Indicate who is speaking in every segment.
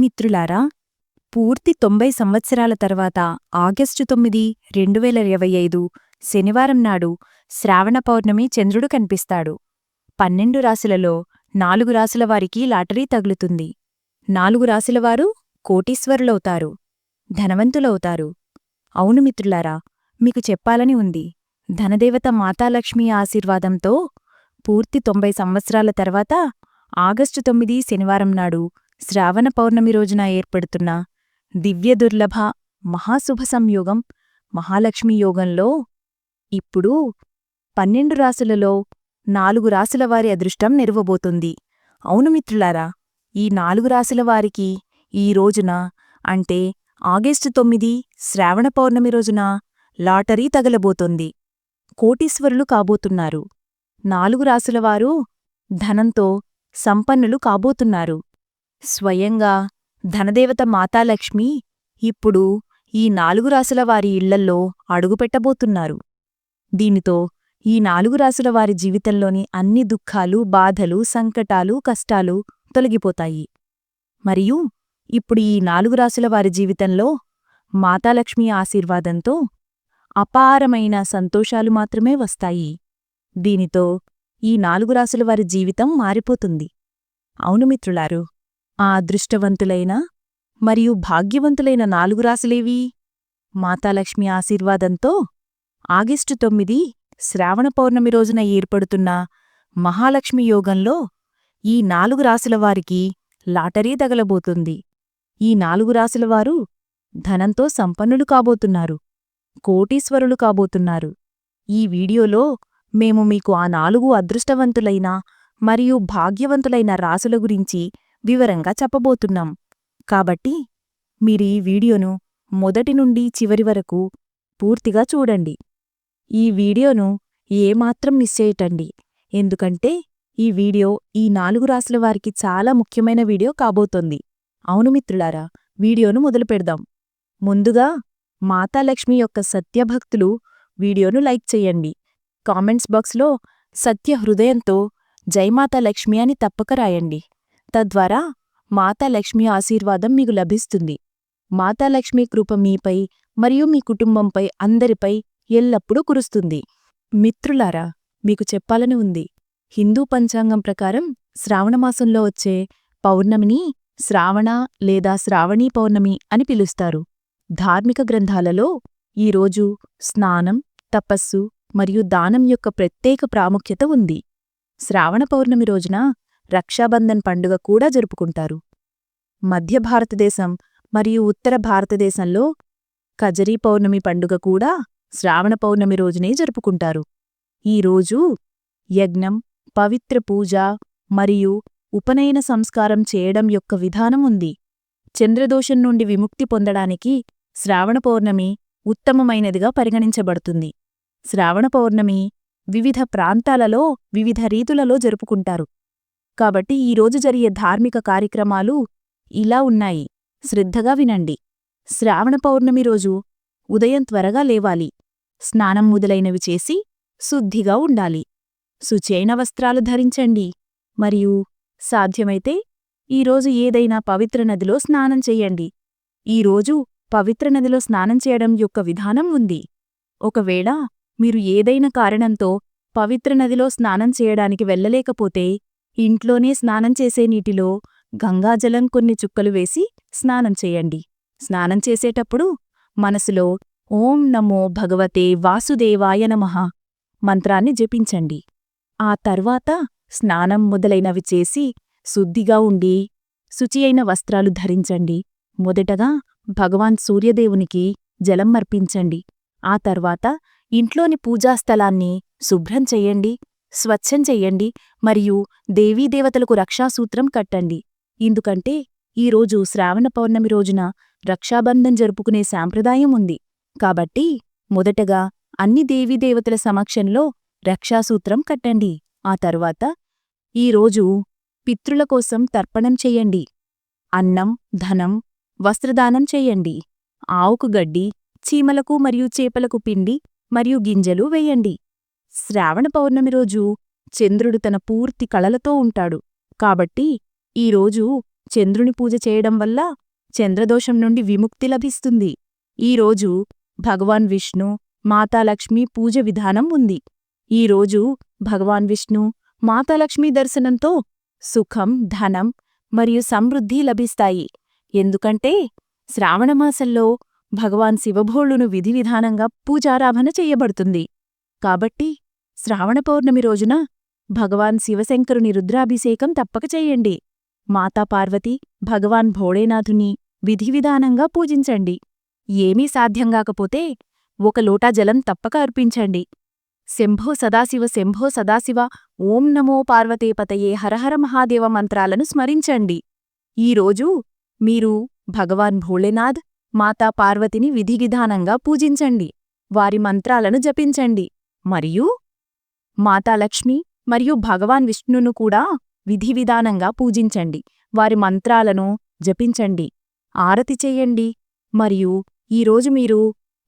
Speaker 1: మిత్రులారా పూర్తి తొంభై సంవత్సరాల తర్వాత ఆగస్టు తొమ్మిది రెండు వేల ఇరవై ఐదు శనివారం నాడు శ్రావణ పౌర్ణమి చంద్రుడు కనిపిస్తాడు. పన్నెండు రాశులలో నాలుగు రాశుల వారికి లాటరీ తగులుతుంది. నాలుగు రాశులవారు కోటీశ్వరులవుతారు ధనవంతులవుతారు. అవును మిత్రులారా మీకు చెప్పాలని ఉంది. ధనదేవత మాతాలక్ష్మి ఆశీర్వాదంతో పూర్తి తొంభై సంవత్సరాల తర్వాత ఆగస్టు తొమ్మిది శనివారం నాడు శ్రావణ పౌర్ణమి రోజున ఏర్పడుతున్న దివ్య దుర్లభ మహాశుభ సంయోగం మహాలక్ష్మి యోగంలో ఇప్పుడు పన్నెండు రాసులలో నాలుగు రాసుల వారి అదృష్టం నెరవబోతుంది. అవును మిత్రులారా ఈ నాలుగు రాసుల వారికి ఈ రోజున అంటే ఆగస్టు తొమ్మిది శ్రావణ పౌర్ణమి రోజున లాటరీ తగలబోతోంది. కోటీశ్వరులు కాబోతున్నారు. నాలుగు రాసులవారు ధనంతో సంపన్నులు కాబోతున్నారు. స్వయంగా ధనదేవత మాతాలక్ష్మి ఇప్పుడు ఈ నాలుగు రాసుల వారి ఇళ్ళల్లో అడుగుపెట్టబోతున్నారు. దీనితో ఈ నాలుగు రాసుల వారి జీవితంలోని అన్ని దుఃఖాలు బాధలు సంకటాలు కష్టాలు తొలగిపోతాయి. మరియు ఇప్పుడు ఈ నాలుగు రాసుల వారి జీవితంలో మాతాలక్ష్మి ఆశీర్వాదంతో అపారమైన సంతోషాలు మాత్రమే వస్తాయి. దీనితో ఈ నాలుగు రాసుల వారి జీవితం మారిపోతుంది. అవును మిత్రులారు ఆ అదృష్టవంతులైన మరియు భాగ్యవంతులైన నాలుగు రాసులేవి మాతాలక్ష్మి ఆశీర్వాదంతో ఆగస్టు తొమ్మిది శ్రావణ పౌర్ణమి రోజున ఏర్పడుతున్న మహాలక్ష్మి యోగంలో ఈ నాలుగు రాసుల వారికి లాటరీ తగలబోతుంది. ఈ నాలుగు రాశులవారు ధనంతో సంపన్నులు కాబోతున్నారు కోటీశ్వరులు కాబోతున్నారు. ఈ వీడియోలో మేము మీకు ఆ నాలుగు అదృష్టవంతులైన మరియు భాగ్యవంతులైన రాసుల గురించి వివరంగా చెప్పబోతున్నాం. కాబట్టి మీరు ఈ వీడియోను మొదటి నుండి చివరి వరకు పూర్తిగా చూడండి. ఈ వీడియోను ఏమాత్రం మిస్ చేయటండి ఎందుకంటే ఈ వీడియో ఈ నాలుగు రాసుల వారికి చాలా ముఖ్యమైన వీడియో కాబోతోంది. అవును మిత్రులారా వీడియోను మొదలుపెడదాం ముందుగా మాతాలక్ష్మి యొక్క సత్యభక్తులు వీడియోను లైక్ చెయ్యండి కామెంట్స్ బాక్స్లో సత్య హృదయంతో జైమాతాలక్ష్మి అని తప్పక రాయండి. తద్వారా మాతాలక్ష్మి ఆశీర్వాదం మీకు లభిస్తుంది. మాతాలక్ష్మి కృప మీపై మరియు మీ కుటుంబంపై అందరిపై ఎల్లప్పుడూ కురుస్తుంది. మిత్రులారా మీకు చెప్పాలని ఉంది. హిందూ పంచాంగం ప్రకారం శ్రావణమాసంలో వచ్చే పౌర్ణమిని శ్రావణ లేదా శ్రావణీ పౌర్ణమి అని పిలుస్తారు. ధార్మిక గ్రంథాలలో ఈరోజు స్నానం తపస్సు మరియు దానం యొక్క ప్రత్యేక ప్రాముఖ్యత ఉంది. శ్రావణ పౌర్ణమి రోజున రక్షాబంధన్ పండుగ కూడా జరుపుకుంటారు. మధ్య భారతదేశం మరియు ఉత్తర భారతదేశంలో కజరీ పౌర్ణమి పండుగ కూడా శ్రావణ పౌర్ణమి రోజునే జరుపుకుంటారు. ఈ రోజు యజ్ఞం పవిత్ర పూజ మరియు ఉపనయన సంస్కారం చేయడం యొక్క విధానం ఉంది. చంద్రదోషం నుండి విముక్తి పొందడానికి శ్రావణ పౌర్ణమి ఉత్తమమైనదిగా పరిగణించబడుతుంది. శ్రావణ పౌర్ణమి వివిధ ప్రాంతాలలో వివిధ రీతులలో జరుపుకుంటారు. కాబట్టి ఈరోజు జరిగే ధార్మిక కార్యక్రమాలు ఇలా ఉన్నాయి. శ్రద్ధగా వినండి. శ్రావణ పౌర్ణమి రోజు ఉదయం త్వరగా లేవాలి. స్నానం మొదలైనవి చేసి శుద్ధిగా ఉండాలి. శుచైన వస్త్రాలు ధరించండి. మరియు సాధ్యమైతే ఈరోజు ఏదైనా పవిత్ర నదిలో స్నానం చెయ్యండి ఈరోజు పవిత్ర నదిలో స్నానం చేయడం యొక్క విధానం ఉంది. ఒకవేళ మీరు ఏదైనా కారణంతో పవిత్ర నదిలో స్నానం చేయడానికి వెళ్ళలేకపోతే ఇంట్లోనే స్నానం చేసే నీటిలో గంగాజలం కొన్ని చుక్కలు వేసి స్నానం చేయండి. స్నానం చేసేటప్పుడు మనసులో ఓం నమో భగవతే వాసుదేవాయ నమః మంత్రాన్ని జపించండి. ఆ తర్వాత స్నానం మొదలైనవి చేసి శుద్ధిగా ఉండి శుచి అయిన వస్త్రాలు ధరించండి. మొదటగా భగవాన్ సూర్యదేవునికి జలం అర్పించండి. ఆ తర్వాత ఇంట్లోని పూజాస్థలాన్ని శుభ్రం చెయ్యండి స్వచ్ఛం చెయ్యండి మరియు దేవీదేవతలకు రక్షాసూత్రం కట్టండి. ఎందుకంటే ఈరోజు శ్రావణ పౌర్ణమి రోజున రక్షాబంధం జరుపుకునే సాంప్రదాయం ఉంది. కాబట్టి మొదటగా అన్ని దేవీదేవతల సమక్షంలో రక్షాసూత్రం కట్టండి. ఆ తరువాత ఈరోజు పితృల కోసం తర్పణం చెయ్యండి అన్నం ధనం వస్త్రదానం చెయ్యండి ఆవుకు గడ్డి చీమలకు మరియు చేపలకు పిండి మరియు గింజలు వేయండి. శ్రావణ పౌర్ణమి రోజు చంద్రుడు తన పూర్తి కళలతో ఉంటాడు. కాబట్టి ఈరోజు చంద్రుని పూజ చేయడం వల్ల చంద్రదోషం నుండి విముక్తి లభిస్తుంది. ఈరోజు భగవాన్ విష్ణు మాతాలక్ష్మి పూజ విధానం ఉంది. ఈరోజు భగవాన్ విష్ణు మాతాలక్ష్మి దర్శనంతో సుఖం ధనం మరియు సమృద్ధి లభిస్తాయి. ఎందుకంటే శ్రావణమాసంలో భగవాన్ శివభోళును విధివిధానంగా పూజారాధన చెయ్యబడుతుంది కాబట్టి శ్రావణ పౌర్ణమి రోజున భగవాన్ శివశంకరుని రుద్రాభిషేకం తప్పక చెయ్యండి మాతా పార్వతి భగవాన్ భోళేనాథుని విధివిధానంగా పూజించండి. ఏమీ సాధ్యంగాకపోతే ఒక లోటా జలం తప్పక అర్పించండి. శంభో సదాశివ శంభో సదాశివ ఓం నమో పార్వతీపతయే హరహర మహాదేవ మంత్రాలను స్మరించండి. ఈరోజు మీరు భగవాన్ భోళేనాథ్ మాతా పార్వతిని విధివిధానంగా పూజించండి. వారి మంత్రాలను జపించండి. మరియు మాతాలక్ష్మి మరియు భగవాన్ విష్ణును కూడా విధివిధానంగా పూజించండి. వారి మంత్రాలను జపించండి. ఆరతి చేయండి. మరియు ఈరోజు మీరు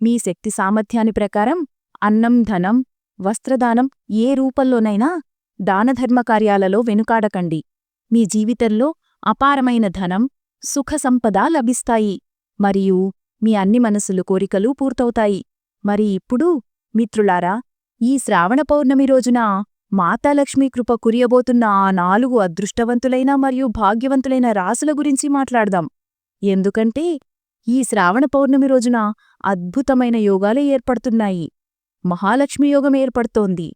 Speaker 1: మీ శక్తి సామర్థ్యాని ప్రకారం అన్నం ధనం వస్త్రదానం ఏ రూపంలోనైనా దానధర్మకార్యాలలో వెనుకాడకండి. మీ జీవితంలో అపారమైన ధనం సుఖసంపద లభిస్తాయి. మరియు మీ అన్ని మనసులు కోరికలు పూర్తవుతాయి. మరి ఇప్పుడు మిత్రులారా ఈ శ్రావణ పౌర్ణమి రోజున మాతాలక్ష్మీ కృప కురియబోతున్న ఆ నాలుగు అదృష్టవంతులైన మరియు భాగ్యవంతులైన రాసుల గురించి మాట్లాడదాం. ఎందుకంటే ఈ శ్రావణ పౌర్ణమి రోజున అద్భుతమైన యోగాలు ఏర్పడుతున్నాయి. మహాలక్ష్మి యోగం ఏర్పడుతోంది.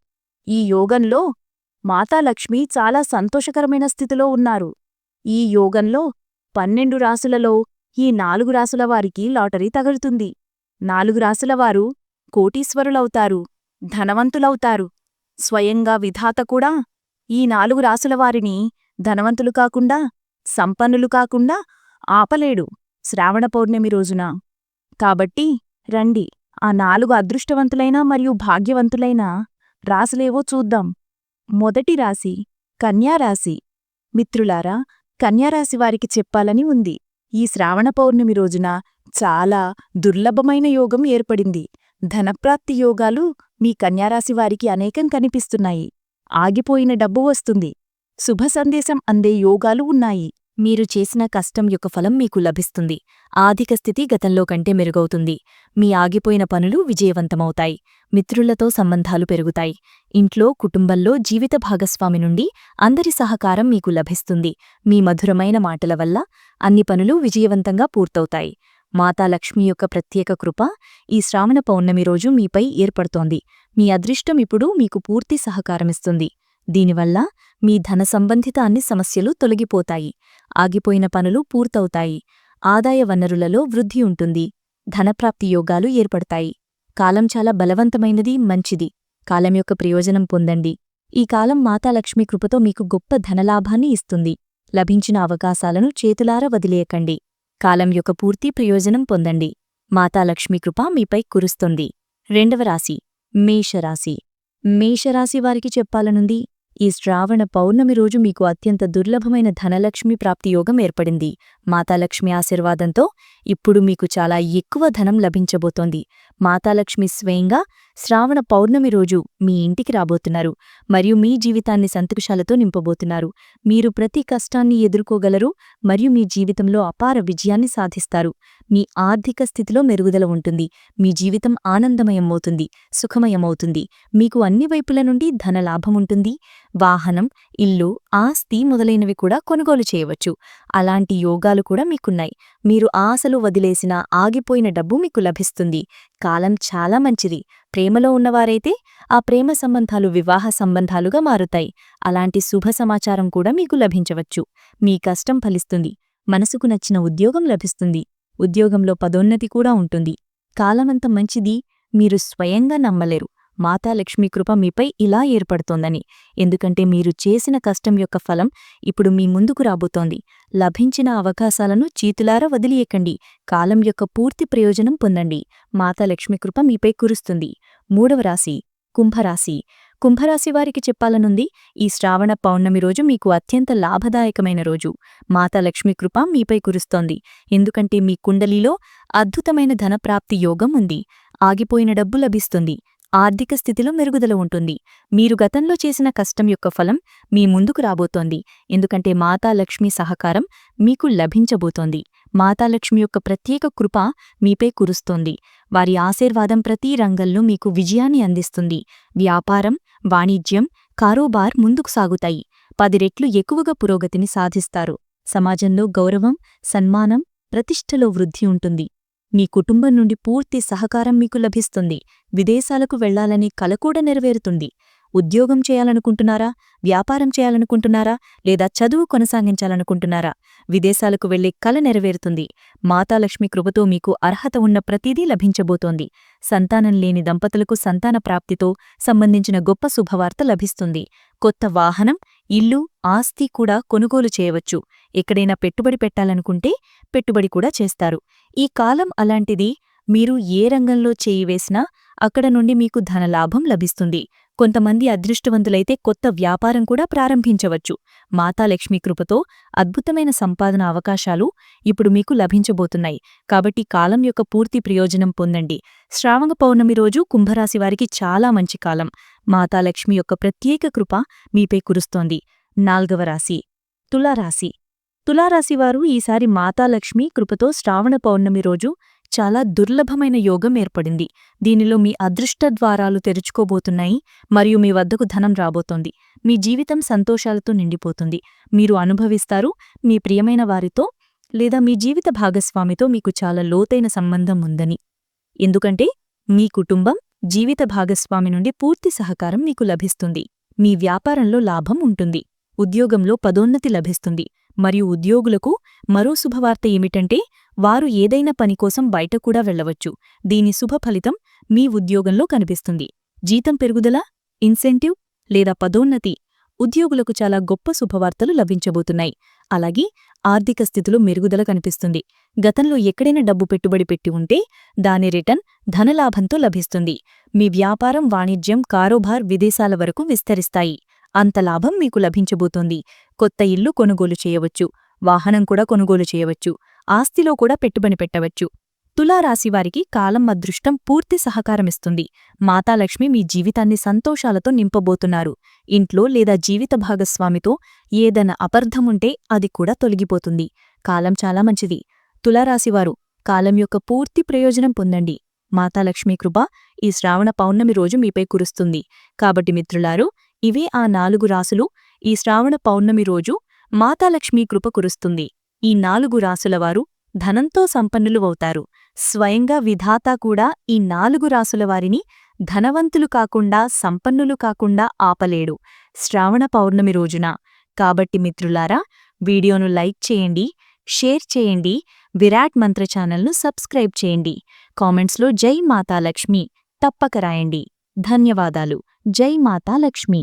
Speaker 1: ఈ యోగంలో మాతాలక్ష్మి చాలా సంతోషకరమైన స్థితిలో ఉన్నారు. ఈ యోగంలో పన్నెండు రాసులలో ఈ నాలుగు రాసుల వారికి లాటరీ తగులుతుంది. నాలుగు రాసులవారు కోటీశ్వరులవుతారు ధనవంతులవుతారు. స్వయంగా విధాత కూడా ఈ నాలుగు రాసులవారిని ధనవంతులు కాకుండా సంపన్నులు కాకుండా ఆపలేడు శ్రావణ పౌర్ణమి రోజున. కాబట్టి రండి. ఆ నాలుగు అదృష్టవంతులైన మరియు భాగ్యవంతులైన రాసులేవో చూద్దాం. మొదటి రాశి కన్యారాశి మిత్రులారా కన్యారాశి వారికి చెప్పాలని ఉంది. ఈ శ్రావణ పౌర్ణమి రోజున చాలా దుర్లభమైన యోగం ఏర్పడింది. ధనప్రాప్తి యోగాలు మీ కన్యారాశి వారికి అనేకం కనిపిస్తున్నాయి. ఆగిపోయిన డబ్బు వస్తుంది. శుభ సందేశం అందే యోగాలు ఉన్నాయి.
Speaker 2: మీరు చేసిన కష్టం యొక్క ఫలం మీకు లభిస్తుంది. ఆర్థిక స్థితి గతంలో కంటే మెరుగవుతుంది. మీ ఆగిపోయిన పనులు విజయవంతమవుతాయి. మిత్రులతో సంబంధాలు పెరుగుతాయి. ఇంట్లో కుటుంబంలో జీవిత భాగస్వామి నుండి అందరి సహకారం మీకు లభిస్తుంది. మీ మధురమైన మాటల వల్ల అన్ని పనులు విజయవంతంగా పూర్తవుతాయి. మాతా లక్ష్మి యొక్క ప్రత్యేక కృప ఈ శ్రావణ పౌర్ణమి రోజు మీపై ఏర్పడుతోంది. మీ అదృష్టం ఇప్పుడు మీకు పూర్తి సహకారమిస్తుంది. దీనివల్ల మీ ధన సంబంధిత అన్ని సమస్యలు తొలగిపోతాయి. ఆగిపోయిన పనులు పూర్తవుతాయి. ఆదాయ వనరులలో వృద్ధి ఉంటుంది. ధనప్రాప్తి యోగాలు ఏర్పడతాయి. కాలం చాలా బలవంతమైనది మంచిది. కాలం యొక్క ప్రయోజనం పొందండి. ఈ కాలం మాతాలక్ష్మి కృపతో మీకు గొప్ప ధనలాభాన్ని ఇస్తుంది. లభించిన అవకాశాలను చేతులార వదిలేయకండి. కాలం యొక్క పూర్తి ప్రయోజనం పొందండి. మాతాలక్ష్మి కృప మీపై కురుస్తుంది. రెండవ రాశి మేషరాశి. మేషరాశి వారికి చెప్పాలనుంది ఈ శ్రావణ పౌర్ణమి రోజు మీకు అత్యంత దుర్లభమైన ధనలక్ష్మి ప్రాప్తి యోగం ఏర్పడింది. మాతాలక్ష్మి ఆశీర్వాదంతో ఇప్పుడు మీకు చాలా ఎక్కువ ధనం లభించబోతోంది. మాతాలక్ష్మి స్వయంగా శ్రావణ పౌర్ణమి రోజు మీ ఇంటికి రాబోతున్నారు మరియు మీ జీవితాన్ని సంతోషాలతో నింపబోతున్నారు. మీరు ప్రతి కష్టాన్ని ఎదుర్కోగలరు మరియు మీ జీవితంలో అపార విజయాన్ని సాధిస్తారు. మీ ఆర్థిక స్థితిలో మెరుగుదల ఉంటుంది. మీ జీవితం ఆనందమయమవుతుంది సుఖమయమవుతుంది. మీకు అన్ని వైపుల నుండి ధనలాభముంటుంది వాహనం ఇల్లు ఆస్తి మొదలైనవి కూడా కొనుగోలు చేయవచ్చు. అలాంటి యోగాలు కూడా మీకున్నాయి. మీరు ఆశలు వదిలేసిన ఆగిపోయిన డబ్బు మీకు లభిస్తుంది. కాలం చాలా మంచిది. ప్రేమలో ఉన్నవారైతే ఆ ప్రేమ సంబంధాలు వివాహ సంబంధాలుగా మారుతాయి. అలాంటి శుభ సమాచారం కూడా మీకు లభించవచ్చు. మీ కష్టం ఫలిస్తుంది. మనసుకు నచ్చిన ఉద్యోగం లభిస్తుంది. ఉద్యోగంలో పదోన్నతి కూడా ఉంటుంది. కాలమంత మంచిది మీరు స్వయంగా నమ్మలేరు. మాతాలక్ష్మి కృప మీపై ఇలా ఏర్పడుతోందని. ఎందుకంటే మీరు చేసిన కష్టం యొక్క ఫలం ఇప్పుడు మీ ముందుకు రాబోతోంది. లభించిన అవకాశాలను చీతులార వదిలియకండి. కాలం యొక్క పూర్తి ప్రయోజనం పొందండి. మాతాలక్ష్మి కృప మీపై కురుస్తుంది. మూడవ రాశి కుంభరాశి. కుంభరాశి వారికి చెప్పాలనుంది ఈ శ్రావణ పౌర్ణమి రోజు మీకు అత్యంత లాభదాయకమైన రోజు. మాతా కృప మీపై కురుస్తోంది. ఎందుకంటే మీ కుండలిలో అద్భుతమైన ధనప్రాప్తి యోగం ఉంది. ఆగిపోయిన డబ్బు లభిస్తుంది. ఆర్థిక స్థితిలో మెరుగుదల ఉంటుంది. మీరు గతంలో చేసిన కష్టం యొక్క ఫలం మీ ముందుకు రాబోతోంది. ఎందుకంటే మాతాలక్ష్మి సహకారం మీకు లభించబోతోంది. మాతాలక్ష్మి యొక్క ప్రత్యేక కృప మీపై కురుస్తోంది. వారి ఆశీర్వాదం ప్రతి రంగంలో మీకు విజయాన్ని అందిస్తుంది. వ్యాపారం వాణిజ్యం కారోబార్ ముందుకు సాగుతాయి. పది రెట్లు ఎక్కువగా పురోగతిని సాధిస్తారు. సమాజంలో గౌరవం సన్మానం ప్రతిష్టలో వృద్ధి ఉంటుంది. మీ కుటుంబం నుండి పూర్తి సహకారం మీకు లభిస్తుంది. విదేశాలకు వెళ్ళాలనే కల కూడా నెరవేరుతుంది. ఉద్యోగం చేయాలనుకుంటున్నారా? వ్యాపారం చేయాలనుకుంటున్నారా? లేదా చదువు కొనసాగించాలనుకుంటున్నారా? విదేశాలకు వెళ్ళే కల నెరవేరుతుంది. మాతాలక్ష్మి కృపతో మీకు అర్హత ఉన్న ప్రతిదీ లభించబోతోంది. సంతానం లేని దంపతులకు సంతాన ప్రాప్తితో సంబంధించిన గొప్ప శుభవార్త లభిస్తుంది. కొత్త వాహనం ఇల్లు ఆస్తి కూడా కొనుగోలు చేయవచ్చు. ఎక్కడైనా పెట్టుబడి పెట్టాలనుకుంటే పెట్టుబడి కూడా చేస్తారు. ఈ కాలం అలాంటిది. మీరు ఏ రంగంలో చేయి వేసినా అక్కడ నుండి మీకు ధనలాభం లభిస్తుంది. కొంతమంది అదృష్టవంతులైతే కొత్త వ్యాపారం కూడా ప్రారంభించవచ్చు. మాతాలక్ష్మి కృపతో అద్భుతమైన సంపాదన అవకాశాలు ఇప్పుడు మీకు లభించబోతున్నాయి. కాబట్టి కాలం యొక్క పూర్తి ప్రయోజనం పొందండి. శ్రావణ పౌర్ణమి రోజు కుంభరాశి వారికి చాలా మంచి కాలం. మాతాలక్ష్మి యొక్క ప్రత్యేక కృప మీపై కురుస్తోంది. నాల్గవ రాశి తులారాశి. తులారాశివారు ఈసారి మాతాలక్ష్మి కృపతో శ్రావణ పౌర్ణమి రోజు చాలా దుర్లభమైన యోగం ఏర్పడింది. దీనిలో మీ అదృష్ట ద్వారాలు తెరుచుకోబోతున్నాయి మరియు మీ వద్దకు ధనం రాబోతోంది. మీ జీవితం సంతోషాలతో నిండిపోతుంది. మీరు అనుభవిస్తారు మీ ప్రియమైన వారితో లేదా మీ జీవిత భాగస్వామితో మీకు చాలా లోతైన సంబంధం ఉందని. ఎందుకంటే మీ కుటుంబం జీవిత భాగస్వామి నుండి పూర్తి సహకారం మీకు లభిస్తుంది. మీ వ్యాపారంలో లాభం ఉంటుంది. ఉద్యోగంలో పదోన్నతి లభిస్తుంది. మరియు ఉద్యోగులకు మరో శుభవార్త ఏమిటంటే వారు ఏదైనా పని కోసం బయట కూడా వెళ్ళవచ్చు దీని శుభ ఫలితం మీ ఉద్యోగంలో కనిపిస్తుంది. జీతం పెరుగుదల ఇన్సెంటివ్ లేదా పదోన్నతి ఉద్యోగులకు చాలా గొప్ప శుభవార్తలు లభించబోతున్నాయి. అలాగే ఆర్థిక స్థితిలో మెరుగుదల కనిపిస్తుంది. గతంలో ఎక్కడైనా డబ్బు పెట్టుబడి పెట్టి ఉంటే దాని రిటర్న్ ధనలాభంతో లభిస్తుంది. మీ వ్యాపారం వాణిజ్యం కారోబార్ విదేశాల వరకు విస్తరిస్తాయి. అంత లాభం మీకు లభించబోతోంది. కొత్త ఇల్లు కొనుగోలు చేయవచ్చు వాహనం కూడా కొనుగోలు చేయవచ్చు ఆస్తిలో కూడా పెట్టుబడి పెట్టవచ్చు. తులారాశివారికి కాలం అదృష్టం పూర్తి సహకారమిస్తుంది. మాతాలక్ష్మి మీ జీవితాన్ని సంతోషాలతో నింపబోతున్నారు. ఇంట్లో లేదా జీవిత భాగస్వామితో ఏదైనా అపర్ధముంటే అది కూడా తొలగిపోతుంది. కాలం చాలా మంచిది. తులారాశివారు కాలం యొక్క పూర్తి ప్రయోజనం పొందండి. మాతాలక్ష్మీ కృప ఈ శ్రావణ పౌర్ణమి రోజు మీపై కురుస్తుంది. కాబట్టి మిత్రులారు ఇవే ఆ నాలుగు రాసులు ఈ శ్రావణ పౌర్ణమి రోజు మాతాలక్ష్మీ కృప కురుస్తుంది. ఈ నాలుగు రాసులవారు ధనంతో సంపన్నులు అవుతారు. స్వయంగా విధాత కూడా ఈ నాలుగు రాసులవారిని ధనవంతులు కాకుండా సంపన్నులు కాకుండా ఆపలేడు శ్రావణ పౌర్ణమి రోజున. కాబట్టి మిత్రులారా వీడియోను లైక్ చేయండి షేర్ చేయండి విరాట్ మంత్ర ఛానల్ను సబ్స్క్రైబ్ చేయండి. కామెంట్స్లో జై మాతాలక్ష్మి తప్పక రాయండి. ధన్యవాదాలు. జై మాతాలక్ష్మి.